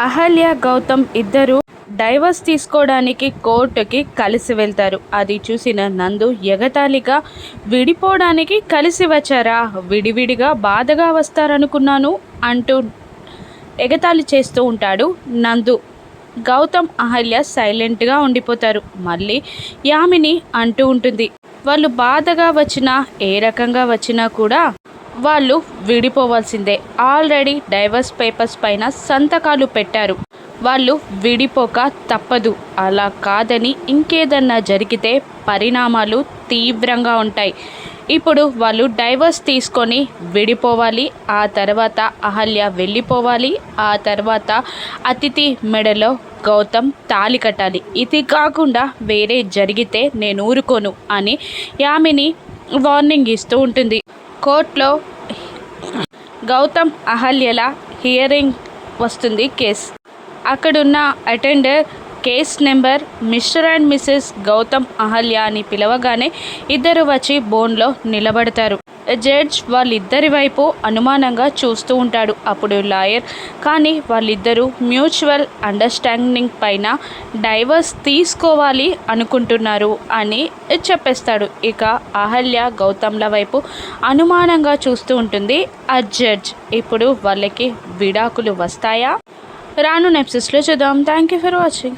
అహల్య గౌతమ్ ఇద్దరు డైవర్స్ తీసుకోవడానికి కోర్టుకి కలిసి వెళ్తారు. అది చూసిన నందు ఎగతాళిగా విడిపోవడానికి కలిసి వచ్చారా? విడివిడిగా బాధగా వస్తారనుకున్నాను అంటూ ఎగతాళి చేస్తూ ఉంటాడు నందు. గౌతమ్ అహల్య సైలెంట్గా ఉండిపోతారు. మళ్ళీ యామిని అంటూ ఉంటుంది. వాళ్ళు బాధగా వచ్చినా ఏ రకంగా వచ్చినా కూడా వాళ్ళు విడిపోవాల్సిందే. ఆల్రెడీ డైవర్స్ పేపర్స్ పైన సంతకాలు పెట్టారు. వాళ్ళు విడిపోక తప్పదు. అలా కాదని ఇంకేదన్నా జరిగితే పరిణామాలు తీవ్రంగా ఉంటాయి. ఇప్పుడు వాళ్ళు డైవర్స్ తీసుకొని విడిపోవాలి. ఆ తర్వాత అహల్య వెళ్ళిపోవాలి. ఆ తర్వాత అతిథి మెడలో గౌతమ్ తాలి కట్టాలి. ఇది కాకుండా వేరే జరిగితే నేను ఊరుకోను అని యామిని వార్నింగ్ ఇస్తూ ఉంటుంది. కోర్టులో గౌతమ్ అహల్యల హియరింగ్ వస్తుంది కేస్. అక్కడున్న attender case number mister and Mrs Gautam Ahalya అని పిలవగానే ఇద్దరు వచ్చి బోన్లో నిలబడతారు. జడ్జ్ వాళ్ళిద్దరి వైపు అనుమానంగా చూస్తూ ఉంటాడు అప్పుడు లాయర్. కానీ వాళ్ళిద్దరూ మ్యూచువల్ అండర్స్టాండింగ్ పైన డైవర్స్ తీసుకోవాలి అనుకుంటున్నారు అని చెప్పేస్తాడు. ఇక అహల్య గౌతమ్ల వైపు అనుమానంగా చూస్తూ ఉంటుంది ఆ జడ్జ్. ఇప్పుడు వాళ్ళకి విడాకులు వస్తాయా? రాను నెప్సిస్లో చూద్దాం. Thank you for watching.